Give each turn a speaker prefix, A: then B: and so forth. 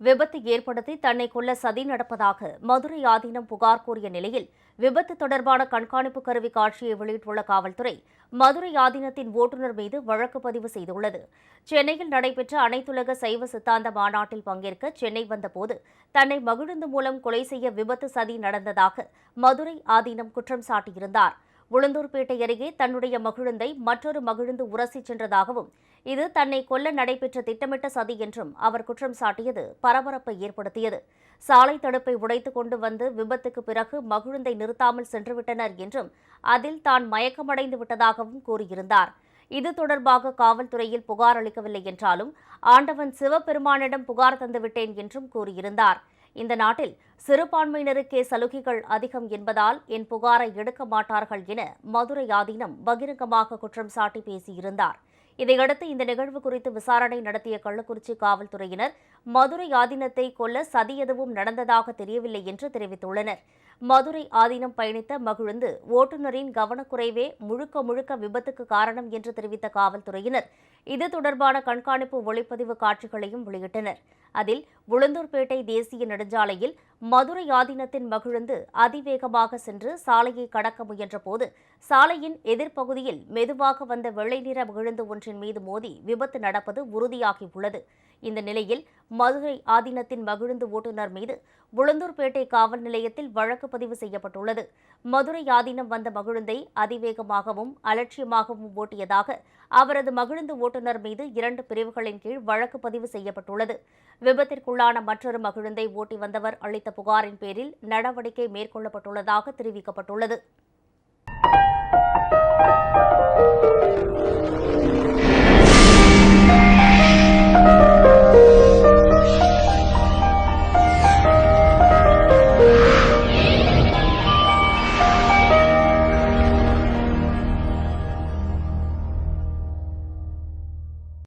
A: விபத்து ஏற்படுத்தி தன்னை கொல்ல சதி நடப்பதாக மதுரை ஆதீனம் புகார் கூறிய நிலையில் விபத்து தொடர்பான கண்காணிப்பு கருவி காட்சியை வெளியிட்டுள்ள காவல்துறை மதுரை ஆதீனத்தின் ஓட்டுநர் மீது வழக்கு பதிவு செய்துள்ளது. சென்னையில் நடைபெற்ற அனைத்துலக சைவ சித்தாந்த மாநாட்டில் பங்கேற்க சென்னை வந்தபோது தன்னை மகிழுந்து மூலம் கொலை செய்ய விபத்து சதி நடந்ததாக மதுரை ஆதீனம் குற்றம் சாட்டியிருந்தார். உளுந்தூர்பேட்டை அருகே தன்னுடைய மகிழுந்தை மற்றொரு மகிழுந்து உரசி சென்றதாகவும் இது தன்னை கொல்ல நடைபெற்ற திட்டமிட்ட சதி என்றும் அவர் குற்றம் சாட்டியது பரபரப்பை ஏற்படுத்தியது. சாலை தடுப்பை உடைத்துக் கொண்டு வந்து விபத்துக்கு பிறகு மகிழுந்தை நிறுத்தாமல் சென்றுவிட்டனர் என்றும் அதில் தான் மயக்கமடைந்து விட்டதாகவும் கூறியிருந்தார். இது தொடர்பாக காவல்துறையில் புகார் அளிக்கவில்லை என்றாலும் ஆண்டவன் சிவபெருமானிடம் புகார் தந்துவிட்டேன் என்றும் கூறியிருந்தார். இந்த நாட்டில் சிறுபான்மையினருக்கே சலுகைகள் அதிகம் என்பதால் என் புகாரை எடுக்க மாட்டார்கள் என மதுரை ஆதீனம் பகிரங்கமாக குற்றம் சாட்டி பேசியிருந்தார். இதையடுத்து இந்த நிகழ்வு குறித்து விசாரணை நடத்திய கள்ளக்குறிச்சி காவல்துறையினர் மதுரை ஆதீனத்தை கொல்ல சதி எதுவும் நடந்ததாக தெரியவில்லை என்று தெரிவித்துள்ளனர். மதுரை ஆதீனம் பயணித்த மகிழுந்து ஓட்டுநரின் கவனக்குறைவே முழுக்க முழுக்க விபத்துக்கு காரணம் என்று தெரிவித்த காவல்துறையினர் இது தொடர்பான கண்காணிப்பு ஒளிப்பதிவு காட்சிகளையும் வெளியிட்டனர். அதில் உளுந்தூர்பேட்டை தேசிய நெடுஞ்சாலையில் மதுரை ஆதீனத்தின் மகிழுந்து அதிவேகமாக சென்று சாலையை கடக்க முயன்றபோது சாலையின் எதிர்ப்பகுதியில் மெதுவாக வந்த வெள்ளை நிற மகிழுந்து ஒன்றின் மீது மோதி விபத்து நடப்பது உறுதியாகியுள்ளது. இந்த நிலையில் மதுரை ஆதீனத்தின் மகிழுந்து ஓட்டுநர் மீது உளுந்தூர்பேட்டை காவல் நிலையத்தில் வழக்கு பதிவு செய்யப்பட்டுள்ளது. மதுரை ஆதீனம் வந்த மகிழுந்தை அதிவேகமாகவும் அலட்சியமாகவும் ஓட்டியதாக அவரது மகிழுந்து ஓட்டுநர் மீது இரண்டு பிரிவுகளின் கீழ் வழக்கு பதிவு செய்யப்பட்டுள்ளது. விபத்திற்குள்ளான மற்றொரு மகிழுந்தை ஓட்டி வந்தவர் அளித்த புகாரின் பேரில் நடவடிக்கை மேற்கொள்ளப்பட்டுள்ளதாக தெரிவிக்கப்பட்டுள்ளது.